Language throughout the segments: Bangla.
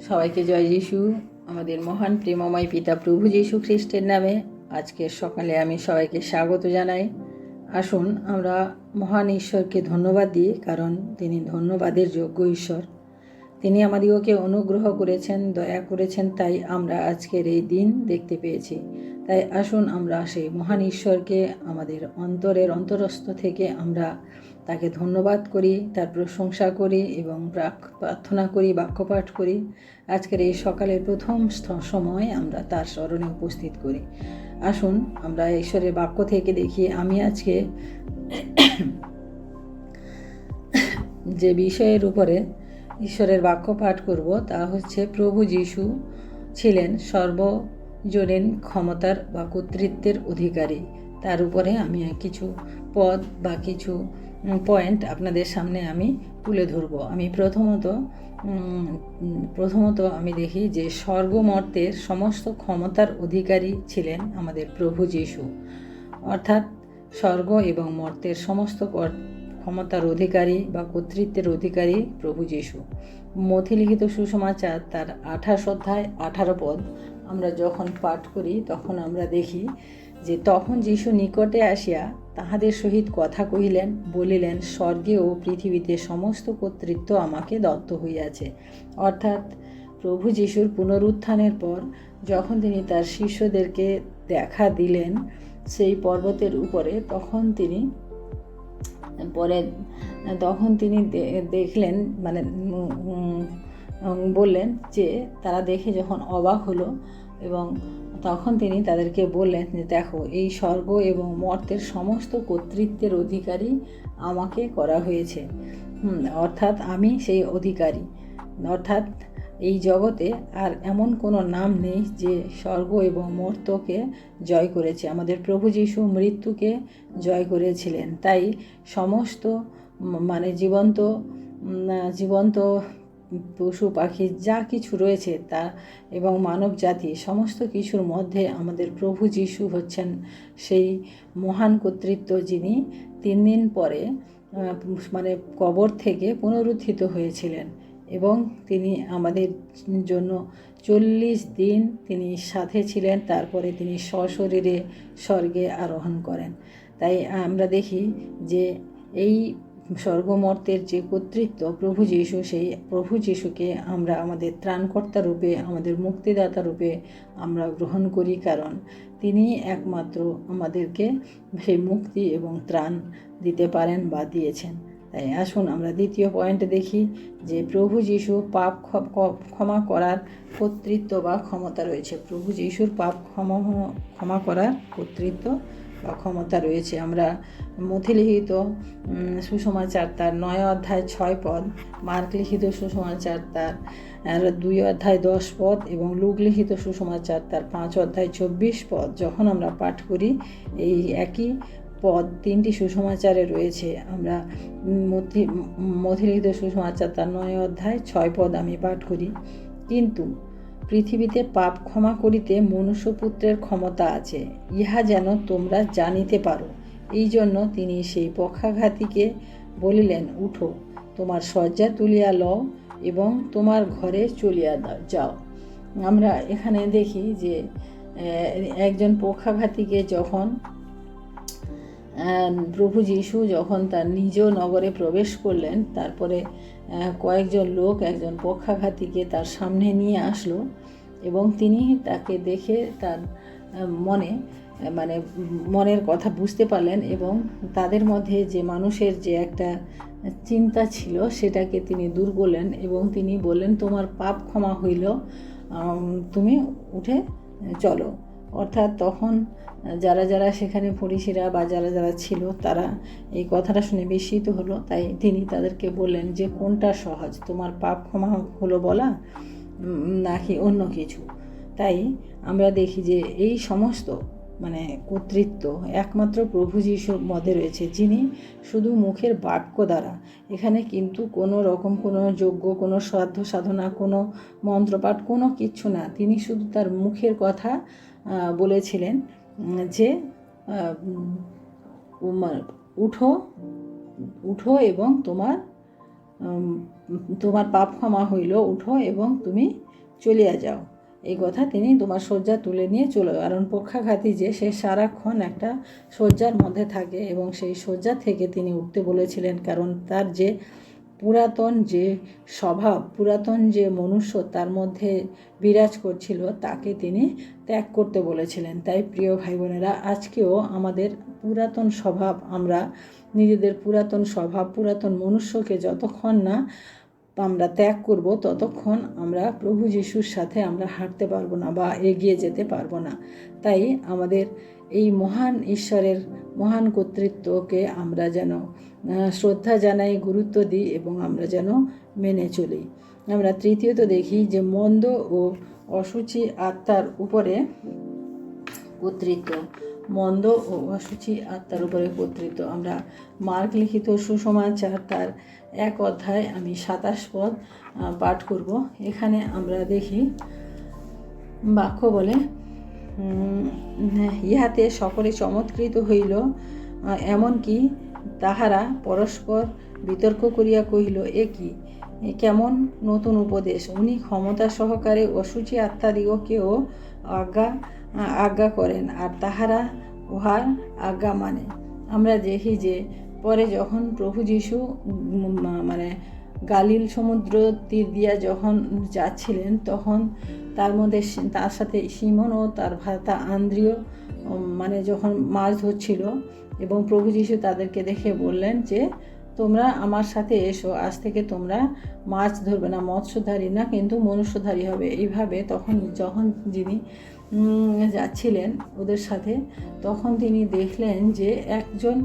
সবাইকে জয় যিশু। আমাদের মহান প্রেমময় পিতা প্রভু যীশু খ্রিস্টের নামে আজকের সকালে আমি সবাইকে স্বাগত জানাই। আসুন, আমরা মহান ঈশ্বরকে ধন্যবাদ দিই, কারণ তিনি ধন্যবাদের যোগ্য ঈশ্বর। তিনি আমাদিগকে অনুগ্রহ করেছেন, দয়া করেছেন, তাই আমরা আজকের এই দিন দেখতে পেয়েছি। তাই আসুন, আমরা সেই মহান ঈশ্বরকে আমাদের অন্তরের অন্তরস্থ থেকে আমরা তাকে ধন্যবাদ করি, তার প্রশংসা করি এবং প্রার্থনা করি, বাক্যপাঠ করি। আজকের এই সকালের প্রথম সময় আমরা তার স্মরণে উপস্থিত করি। আসুন, আমরা ঈশ্বরের বাক্য থেকে দেখি। আমি আজকে যে বিষয়ের উপরে ঈশ্বরের বাক্য পাঠ করব তা হচ্ছে, প্রভু যীশু ছিলেন সর্বজনীন ক্ষমতার বা কর্তৃত্বের অধিকারী। তার উপরে আমি কিছু পদ বা কিছু পয়েন্ট আপনাদের সামনে আমি তুলে ধরব। আমি প্রথমত প্রথমত আমি দেখি যে স্বর্গমর্তের সমস্ত ক্ষমতার অধিকারী ছিলেন আমাদের প্রভু যীশু। অর্থাৎ স্বর্গ এবং মর্তের সমস্ত ক্ষমতার অধিকারী বা কর্তৃত্বের অধিকারী প্রভু যীশু। মথিলিখিত সুসমাচার তার আঠাশ অধ্যায় আঠারো পদ। আমরা যখন পাঠ করি, তখন আমরা দেখি যে তখন যীশু নিকটে আসিয়া তাহাদের সহিত কথা কহিলেন, বলিলেন স্বর্গে ও পৃথিবীতে সমস্ত কর্তৃত্ব আমাকে দত্ত হইয়াছে। অর্থাৎ প্রভু যিশুর পুনরুত্থানের পর যখন তিনি তার শিষ্যদেরকে দেখা দিলেন সেই পর্বতের উপরে, তখন তিনি পরে, তখন তিনি দেখলেন মানে বললেন যে তারা দেখে যখন অবাক হলো এবং তখন তিনি তাদেরকে বললেন যে, দেখো, এই স্বর্গ এবং মর্তের সমস্ত কর্তৃত্বের অধিকারী আমাকে করা হয়েছে। অর্থাৎ আমি সেই অধিকারী। অর্থাৎ এই জগতে আর এমন কোনো নাম নেই যে স্বর্গ এবং মর্তকে জয় করেছে। আমাদের প্রভু যীশু মৃত্যুকে জয় করেছিলেন। তাই সমস্ত মানে জীবন্ত জীবন্ত পশু পাখি যা কিছু রয়েছে তা এবং মানব জাতি সমস্ত কিছুর মধ্যে আমাদের প্রভু যীশু হচ্ছেন সেই মহান কর্তৃত্ব যিনি তিন দিন পরে মানে কবর থেকে পুনরুত্থিত হয়েছিলেন এবং তিনি আমাদের জন্য চল্লিশ দিন তিনি সাথে ছিলেন, তারপরে তিনি সশরীরে স্বর্গে আরোহণ করেন। তাই আমরা দেখি যে এই স্বর্গমর্তের যে কর্তৃত্ব, প্রভু যীশু সেই প্রভু যীশুকে আমরা আমাদের ত্রাণকর্তা রূপে, আমাদের মুক্তিদাতা রূপে আমরা গ্রহণ করি কারণ তিনি একমাত্র আমাদেরকে সেই মুক্তি এবং ত্রাণ দিতে পারেন বা দিয়েছেন। তাই আসুন আমরা দ্বিতীয় পয়েন্টে দেখি যে প্রভু যীশু পাপ ক্ষমা করার কর্তৃত্ব বা ক্ষমতা রয়েছে। প্রভু যীশুর পাপ ক্ষমা ক্ষমা করার কর্তৃত্ব ক্ষমতা রয়েছে। আমরা মথিলিখিত সুসমাচার তার নয় অধ্যায় ছয় পদ মার্ক লিখিত সুসমাচার তার দুই অধ্যায় দশ পদ এবং লুক লিখিত সুসমাচার তার পাঁচ অধ্যায় চব্বিশ পদ। যখন আমরা পাঠ করি, এই একই পদ তিনটি সুসমাচারে রয়েছে। আমরা মথিলিখিত সুসমাচার তার নয় অধ্যায় ছয় পদ আমি পাঠ করি। কিন্তু পৃথিবীতে পাপ ক্ষমা করিতে মনুষ্যপুত্রের ক্ষমতা আছে। ইহা যেন তোমরা জানিতে পারো। এই জন্য তিনি সেই পক্ষাঘাতীকে বলিলেন, উঠো, তোমার শয্যা তুলিয়া লও এবং তোমার ঘরে চলিয়া যাও। আমরা এখানে দেখি যে একজন পক্ষাঘাতীকে যখন প্রভু যীশু যখন তার নিজ নগরে প্রবেশ করলেন, তারপরে কয়েকজন লোক একজন পক্ষাঘাতীকে তার সামনে নিয়ে আসলো এবং তিনি তাকে দেখে তার মনে মানে মনের কথা বুঝতে পারলেন এবং তাদের মধ্যে যে মানুষের যে একটা চিন্তা ছিল সেটাকে তিনি দূর করলেন এবং তিনি বললেন, তোমার পাপ ক্ষমা হইল। তুমি উঠে চলো। অর্থাৎ তখন যারা যারা সেখানে ফরিসিরা বা যারা যারা ছিল, তারা এই কথাটা শুনে বিস্মিত হলো। তাই তিনি তাদেরকে বললেন যে, কোনটা সহজ? তোমার পাপ ক্ষমা হলো বলা নাকি অন্য কিছু? তাই আমরা দেখি যে এই সমস্ত মানে কর্তৃত্ব, একমাত্র প্রভু যিশুর মধ্যে রয়েছে, যিনি শুধু মুখের বাক্য দ্বারা। এখানে কিন্তু কোনো রকম কোনো যোগ্য কোনো শ্রাদ্ধ সাধনা, কোনো মন্ত্রপাঠ, কোনো কিচ্ছু না। তিনি শুধু তার মুখের কথা বলেছিলেন যে উঠো উঠো এবং তোমার তোমার পাপ ক্ষমা হইল, উঠো এবং তুমি চলিয়া যাও। এই কথা তিনি তোমার শয্যা তুলে নিয়ে চলে কারণ পক্ষাঘাতী যে, সে সারাক্ষণ একটা শয্যার মধ্যে থাকে এবং সেই শয্যা থেকে তিনি উঠতে বলেছিলেন। কারণ তার যে পুরাতন যে স্বভাব, পুরাতন যে মনুষ্য তার মধ্যে বিরাজ করছিল, তাকে তিনি ত্যাগ করতে বলেছিলেন। তাই প্রিয় ভাই বোনেরা আজকেও আমাদের পুরাতন স্বভাব, আমরা নিজেদের পুরাতন স্বভাব, পুরাতন মনুষ্যকে যতক্ষণ না আমরা ত্যাগ করব, ততক্ষণ আমরা প্রভু যিশুর সাথে আমরা হাঁটতে পারব না বা এগিয়ে যেতে পারব না। তাই আমাদের এই মহান ঈশ্বরের মহান কর্তৃত্বকে আমরা যেন শ্রদ্ধা জানাই, গুরুত্ব দিই এবং আমরা যেন মেনে চলি। আমরা তৃতীয়ত দেখি যে মন্দ ও অসুচি আত্মার উপরে কর্তৃত্ব। মন্দ ও অসুচি আত্মার উপরে কর্তৃত্ব আমরা মার্ক লিখিত সুসমাচার তার এক অধ্যায় আমি সাতাশ পদ পাঠ করব। এখানে আমরা দেখি, বাক্য বলে ইহাতে সকলে চমৎকৃত হইল এমনকি তাহারা পরস্পর বিতর্ক করিয়া কহিল, এ কি? কেমন নতুন উপদেশ? উনি ক্ষমতা সহকারে অসুচি আত্মাদিগকেও আজ্ঞা আজ্ঞা করেন, আর তাহারা উহার আজ্ঞা মানে। আমরা দেখি যে, পরে যখন প্রভু যিশু মানে গালিল সমুদ্র তীর দিয়া যখন যাচ্ছিলেন, তখন তার মধ্যে তার সাথে সিমন ও তার ভাতা আন্দ্রিয় মানে যখন মাছ ধরছিল, এবং প্রভু যিশু তাদেরকে দেখে বললেন যে, তোমরা আমার সাথে এসো, আজ থেকে তোমরা মাছ ধরবে না, মৎস্যধারী না, কিন্তু মনুষ্যধারী হবে। এইভাবে তখন যখন যিনি যাচ্ছিলেন ওদের সাথে, তখন তিনি দেখলেন যে একজন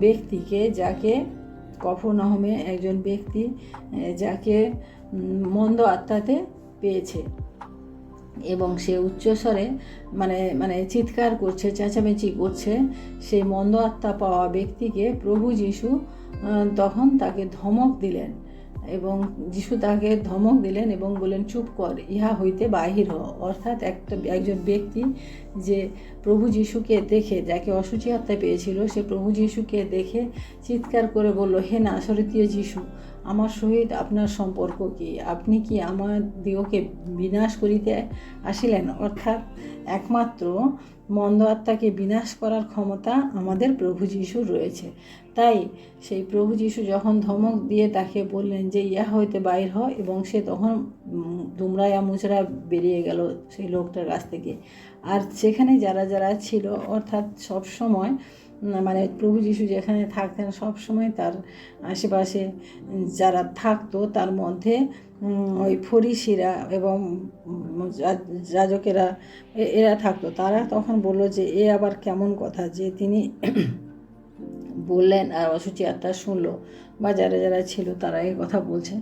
ব্যক্তিকে যাকে কফরনাহমে একজন ব্যক্তি যাকে মন্দ আত্মাতে পেয়েছে এবং সে উচ্চস্বরে মানে মানে চিৎকার করছে, চেঁচামেচি করছে, সেই মন্দ আত্মা পাওয়া ব্যক্তিকে প্রভু যিশু তখন তাকে ধমক দিলেন। এবং যিশু তাকে ধমক দিলেন এবং বললেন, চুপ কর, ইহা হইতে বাহির হ। অর্থাৎ একটা, একজন ব্যক্তি যে প্রভু যিশুকে দেখে যাকে অসুচি আত্মা পেয়েছিল সে প্রভু যিশুকে দেখে চিৎকার করে বলল হে নাসরতীয় যিশু আমার সহিত আপনার সম্পর্ক কি? আপনি কি আমার দিগকে বিনাশ করিতে আসিলেন? অর্থাৎ একমাত্র মন্দ আত্মাকে বিনাশ করার ক্ষমতা আমাদের প্রভু যিশুর রয়েছে। তাই সেই প্রভু যিশু যখন ধমক দিয়ে তাকে বললেন যে ইয়া হইতে বাইর হ এবং সে তখন উম, দুমড়ায়া মুচড়া বেরিয়ে গেল সেই লোকটার কাছ থেকে। আর সেখানে যারা যারা ছিল, অর্থাৎ সব সময় মানে প্রভু যিশু যেখানে থাকতেন, সব সময় তার আশেপাশে যারা থাকতো, তার মধ্যে ওই ফরিসিরা এবং যাজকেরা এরা থাকতো। তারা তখন বলল যে, এ আবার কেমন কথা যে তিনি বললেন আর অসুচি আত্মা শুনলো। বা যারা যারা ছিল তারা এই কথা বলছে।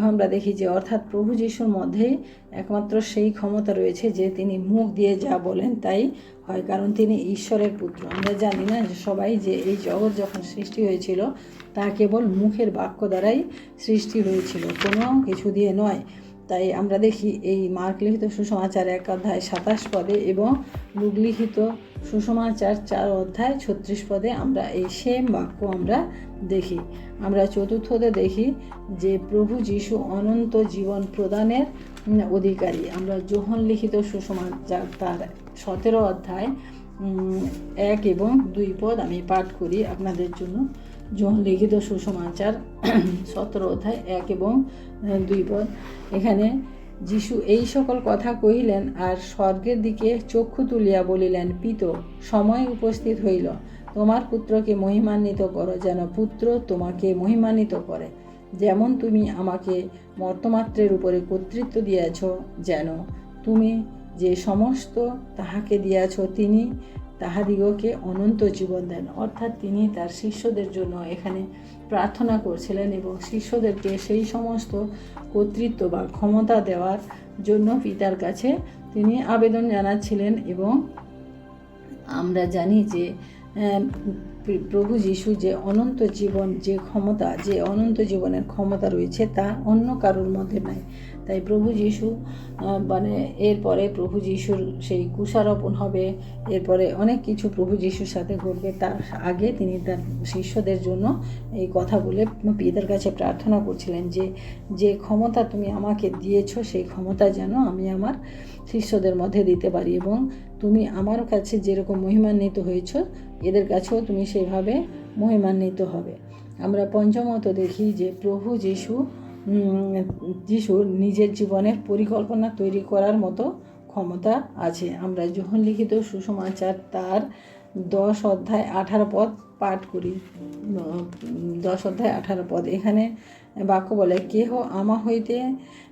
আমরা দেখি যে অর্থাৎ প্রভু যিশুর মধ্যে একমাত্র সেই ক্ষমতা রয়েছে যে তিনি মুখ দিয়ে যা বলেন তাই হয়, কারণ তিনি ঈশ্বরের পুত্র। আমরা জানি না সবাই যে এই জগৎ যখন সৃষ্টি হয়েছিল, তা কেবল মুখের বাক্য দ্বারাই সৃষ্টি হয়েছিল, কোনো কিছু দিয়ে নয়। তাই আমরা দেখি এই মার্ক লিখিত সুসমাচার এক অধ্যায় সাতাশ পদে এবং লুক লিখিত সুসমাচার চার অধ্যায় ছত্রিশ পদে আমরা এই সেম বাক্য আমরা দেখি। আমরা চতুর্থতে দেখি যে প্রভু যিশু অনন্ত জীবন প্রদানের অধিকারী। আমরা যোহন লিখিত সুসমাচার তার সতেরো অধ্যায় এক এবং দুই পদ আমি পাঠ করি আপনাদের জন্য। লিখিত সুসমাচার, সতেরো অধ্যায় এক এবং দুই পদ। এখানে যিশু এই সকল কথা কহিলেন আর স্বর্গের দিকে চক্ষু তুলিয়া বলিলেন, পিত, সময় উপস্থিত হইল। তোমার পুত্রকে মহিমান্বিত করো, যেন পুত্র তোমাকে মহিমান্বিত করে। যেমন তুমি আমাকে মর্তমাত্রের উপরে কর্তৃত্ব দিয়াছ, যেন তুমি যে সমস্ত তাহাকে দিয়াছ, তিনি তাহাদিগকে অনন্ত জীবন দেন। অর্থাৎ তিনি তার শিষ্যদের জন্য এখানে প্রার্থনা করছিলেন এবং শিষ্যদেরকে সেই সমস্ত কর্তৃত্ব বা ক্ষমতা দেওয়ার জন্য পিতার কাছে তিনি আবেদন জানাচ্ছিলেন এবং আমরা জানি যে প্রভু যিশু যে অনন্ত জীবন, যে ক্ষমতা, যে অনন্ত জীবনের ক্ষমতা রয়েছে তা অন্য কারোর মধ্যে নাই। তাই প্রভু যিশু মানে এরপরে প্রভু যিশুর সেই কুষারোপণ হবে, এরপরে অনেক কিছু প্রভু যিশুর সাথে ঘটবে, তার আগে তিনি তার শিষ্যদের জন্য এই কথা বলে পিতার কাছে প্রার্থনা করছিলেন যে যে ক্ষমতা তুমি আমাকে দিয়েছ, সেই ক্ষমতা যেন আমি আমার শিষ্যদের মধ্যে দিতে পারি এবং তুমি আমার কাছে যেরকম মহিমান্বিত হয়েছ এদের কাছেও তুমি সেভাবে মহিমান্বিত হবে। আমরা পঞ্চমত দেখি যে প্রভু যিশু উম, যিশু নিজের জীবনের পরিকল্পনা তৈরি করার মতো ক্ষমতা আছে। আমরা যখন লিখিত সুসমাচার তার দশ অধ্যায় আঠারো পদ পাঠ করি দশ অধ্যায় আঠারো পদ এখানে বাক্য বলে কেহ আমা হইতে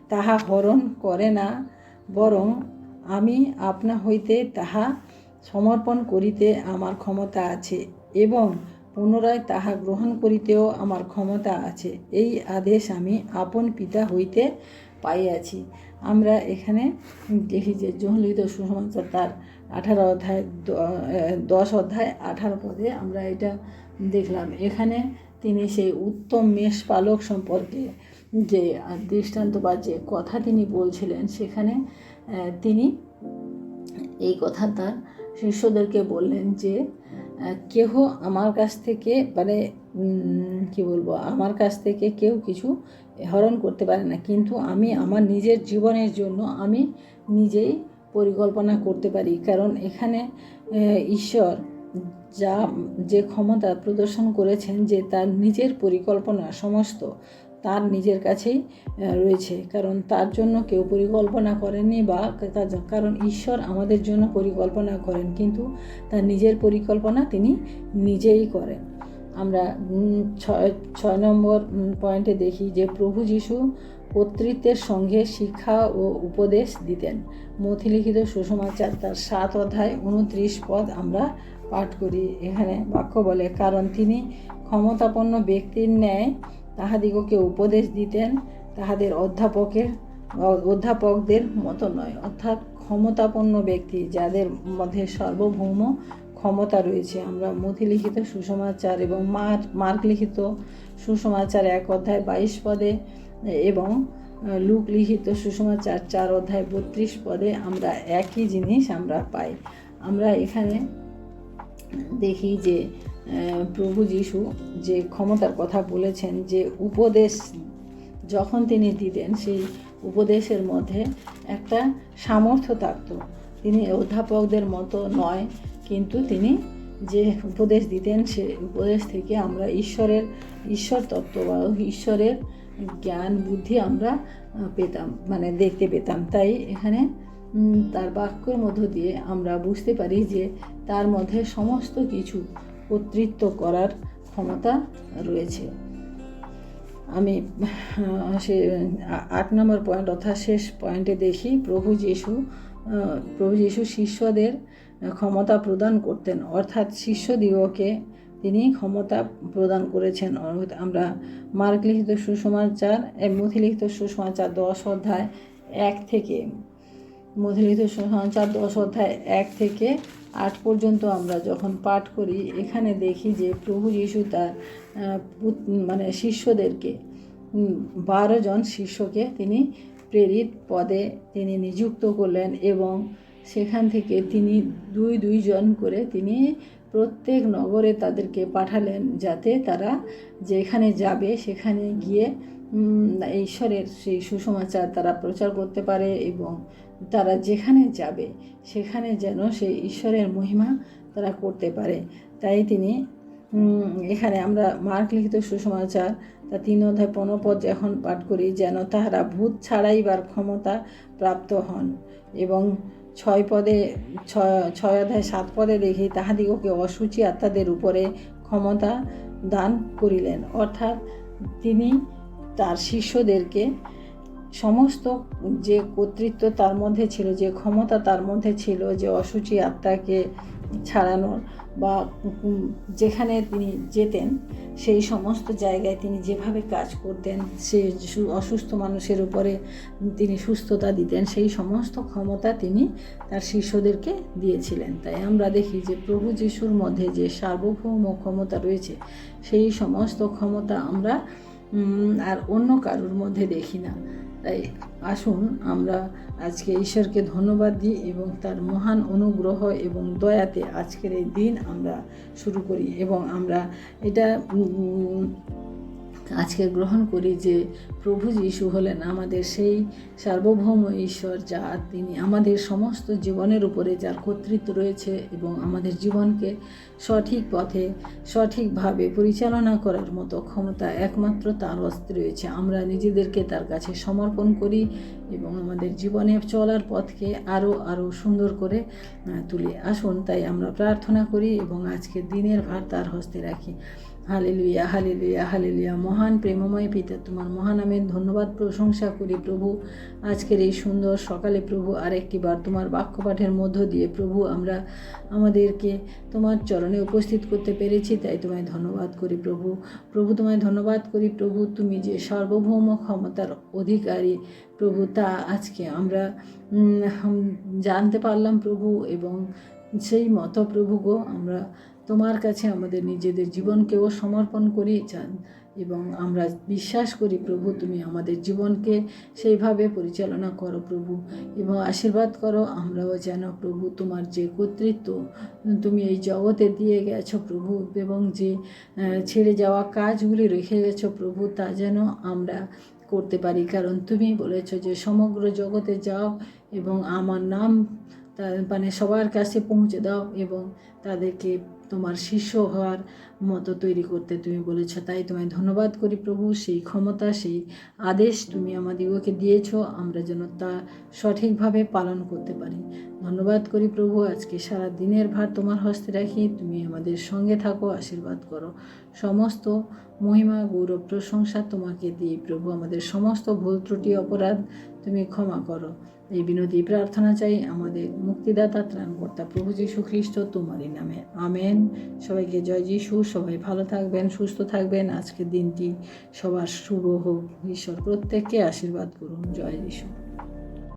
তাহা হরণ করে না বরং আমি আপনা হইতে তাহা সমর্পণ করিতে আমার ক্ষমতা আছে এবং পুনরায় তাহা গ্রহণ করিতেও আমার ক্ষমতা আছে। এই আদেশ আমি আপন পিতা হইতে পাইয়াছি। আমরা এখানে দেখি যে জহলিত সুসমাচার তার আঠারো অধ্যায় দশ অধ্যায় আঠারো পদে আমরা এটা দেখলাম। এখানে তিনি সেই উত্তম মেষ পালক সম্পর্কে যে দৃষ্টান্ত বা যে কথা তিনি বলছিলেন, সেখানে তিনি এই কথা তার শিষ্যদেরকে বললেন যে কেহ আমার কাছ থেকে মানে কি বলব, আমার কাছ থেকে কেউ কিছু হরণ করতে পারে না। কিন্তু আমি আমার নিজের জীবনের জন্য আমি নিজেই পরিকল্পনা করতে পারি। কারণ এখানে ঈশ্বর যা, যে ক্ষমতা প্রদর্শন করেছেন যে তার নিজের পরিকল্পনা সমস্ত তার নিজের কাছেই রয়েছে। কারণ তার জন্য কেউ পরিকল্পনা করেনি বা তার কারণ ঈশ্বর আমাদের জন্য পরিকল্পনা করেন, কিন্তু তার নিজের পরিকল্পনা তিনি নিজেই করেন। আমরা ছয় ছয় নম্বর পয়েন্টে দেখি যে প্রভু যিশু কর্তৃত্বের সঙ্গে শিক্ষা ও উপদেশ দিতেন। মথিলিখিত সুসমাচার তার সাত অধ্যায় উনত্রিশ পদ আমরা পাঠ করি। এখানে বাক্য বলে, কারণ তিনি ক্ষমতাপন্ন ব্যক্তির ন্যায় তাহাদিগকে উপদেশ দিতেন তাহাদের অধ্যাপকের, অধ্যাপকদের মতো নয়। অর্থাৎ ক্ষমতাপন্ন ব্যক্তি যাদের মধ্যে সার্বভৌম ক্ষমতা রয়েছে। আমরা মথি লিখিত সুসমাচার এবং মার মার্ক লিখিত সুসমাচার এক অধ্যায় বাইশ পদে এবং লুক লিখিত সুসমাচার চার অধ্যায় বত্রিশ পদে আমরা একই জিনিস আমরা পাই। আমরা এখানে দেখি যে প্রভু যিশু যে ক্ষমতার কথা বলেছেন যে উপদেশ যখন তিনি দিতেন, সেই উপদেশের মধ্যে একটা সামর্থ্য থাকতো। তিনি অধ্যাপকদের মতো নয়, কিন্তু তিনি যে উপদেশ দিতেন, সে উপদেশ থেকে আমরা ঈশ্বরের, ঈশ্বর তত্ত্ব বা ঈশ্বরের জ্ঞান, বুদ্ধি আমরা পেতাম মানে দেখতে পেতাম। তাই এখানে তার বাক্যের মধ্য দিয়ে আমরা বুঝতে পারি যে তার মধ্যে সমস্ত কিছু কর্তৃত্ব করার ক্ষমতা রয়েছে। আমি সে, আট নম্বর পয়েন্ট অর্থাৎ শেষ পয়েন্টে দেখি, প্রভু যিশু প্রভু যিশু শিষ্যদের ক্ষমতা প্রদান করতেন। অর্থাৎ শিষ্যদিগকে তিনি ক্ষমতা প্রদান করেছেন। আমরা মার্ক লিখিত সুসমাচার মথি লিখিত সুসমাচার দশ অধ্যায় এক থেকে মধুলিখিত সুসমাচার দশ অধ্যায় এক থেকে আট পর্যন্ত আমরা যখন পাঠ করি, এখানে দেখি যে প্রভু যিশু তার মানে শিষ্যদেরকে বারো জন শিষ্যকে তিনি প্রেরিত পদে তিনি নিযুক্ত করলেন এবং সেখান থেকে তিনি দুই দুইজন করে তিনি প্রত্যেক নগরে তাদেরকে পাঠালেন যাতে তারা যেখানে যাবে সেখানে গিয়ে ঈশ্বরের সেই সুসমাচার তারা প্রচার করতে পারে এবং তারা যেখানে যাবে, সেখানে যেন সেই ঈশ্বরের মহিমা তারা করতে পারে। তাই তিনি এখানে আমরা মার্ক লিখিত সুসমাচার, তা তিন অধ্যায় পনপদ যখন পাঠ করি, যেন তাহারা ভূত ছাড়াইবার ক্ষমতা প্রাপ্ত হন। এবং ছয় পদে, ছয় ছয় অধ্যায় সাত পদে দেখি তাহাদিগকে অসুচি আত্মাদের উপরে ক্ষমতা দান করিলেন। অর্থাৎ তিনি তার শিষ্যদেরকে সমস্ত যে কর্তৃত্ব তার মধ্যে ছিল, যে ক্ষমতা তার মধ্যে ছিল, যে অসুচি আত্মাকে ছাড়ানোর বা যেখানে তিনি যেতেন, সেই সমস্ত জায়গায় তিনি যেভাবে কাজ করতেন, সে অসুস্থ মানুষের উপরে তিনি সুস্থতা দিতেন, সেই সমস্ত ক্ষমতা তিনি তার শিষ্যদেরকে দিয়েছিলেন। তাই আমরা দেখি যে প্রভু যিশুর মধ্যে যে সার্বভৌম ক্ষমতা রয়েছে, সেই সমস্ত ক্ষমতা আমরা আর অন্য কারোর মধ্যে দেখি না। তাই আসুন আমরা আজকে ঈশ্বরকে ধন্যবাদ দিই এবং তার মহান অনুগ্রহ এবং দয়াতে আজকের এই দিন আমরা শুরু করি এবং আমরা এটা আজকে গ্রহণ করি যে প্রভু যিশু হলেন আমাদের সেই সার্বভৌম ঈশ্বর, যা তিনি আমাদের সমস্ত জীবনের উপরে যার কর্তৃত্ব রয়েছে এবং আমাদের জীবনকে সঠিক পথে, সঠিকভাবে পরিচালনা করার মতো ক্ষমতা একমাত্র তার হস্তে রয়েছে। আমরা নিজেদেরকে তার কাছে সমর্পণ করি এবং আমাদের জীবনে চলার পথকে আরও আরও সুন্দর করে তুলি আসুন। তাই আমরা প্রার্থনা করি এবং আজকের দিনের ভার তার হস্তে রাখি। Hallelujah hallelujah hallelujah. মহান প্রেমময় পিতা, তোমার মহানামের ধন্যবাদ, প্রশংসা করি প্রভু। আজকের এই সুন্দর সকালে প্রভু আরেকটি বার তোমার বাক্য পাঠের মধ্য দিয়ে, প্রভু, আমরা আমাদেরকে তোমার চরণে উপস্থিত করতে পেরেছি, তাই তোমায় ধন্যবাদ করি প্রভু। প্রভু, তোমায় ধন্যবাদ করি প্রভু, তুমি যে সার্বভৌম ক্ষমতার অধিকারী, প্রভু, তা আজকে আমরা জানতে পারলাম প্রভু, এবং সেই মতো প্রভু গো, আমরা তোমার কাছে আমাদের নিজেদের জীবনকেও সমর্পণ করি চান এবং আমরা বিশ্বাস করি, প্রভু, তুমি আমাদের জীবনকে সেইভাবে পরিচালনা করো, প্রভু, এবং আশীর্বাদ করো, আমরাও যেন, প্রভু, তোমার যে কর্তৃত্ব, তুমি এই জগতে দিয়ে গেছো, প্রভু, এবং যে ছেড়ে যাওয়া কাজগুলি রেখে গেছো, প্রভু, তা যেন আমরা করতে পারি। কারণ তুমি বলেছ যে, সমগ্র জগতে যাও এবং আমার নাম মানে সবার কাছে পৌঁছে দাও এবং তাদেরকে তোমার শিষ্য হওয়ার মতো তৈরি করতে তুমি বলেছ। তাই তোমায় ধন্যবাদ করি প্রভু, সেই ক্ষমতা, সেই আদেশ তুমি আমাদিগকে দিয়েছ, আমরা যেন তা সঠিকভাবে পালন করতে পারি। ধন্যবাদ করি প্রভু, আজকে সারা দিনের ভার তোমার হস্তে রাখি, তুমি আমাদের সঙ্গে থাকো, আশীর্বাদ করো। সমস্ত মহিমা, গৌরব, প্রশংসা তোমাকে দিই প্রভু, আমাদের সমস্ত ভুল ত্রুটি, অপরাধ তুমি ক্ষমা করো। এই বিনতি প্রার্থনা চাই আমাদের মুক্তিদাতা ত্রাণ ত্রাণকর্তা প্রভু যীশু খ্রিস্ট তোমারই নামে। আমেন। সবাইকে জয় যীশু। সবাই ভালো থাকবেন, সুস্থ থাকবেন। আজকের দিনটি সবার শুভ হোক। ঈশ্বর প্রত্যেককে আশীর্বাদ করুন। জয় যিশু।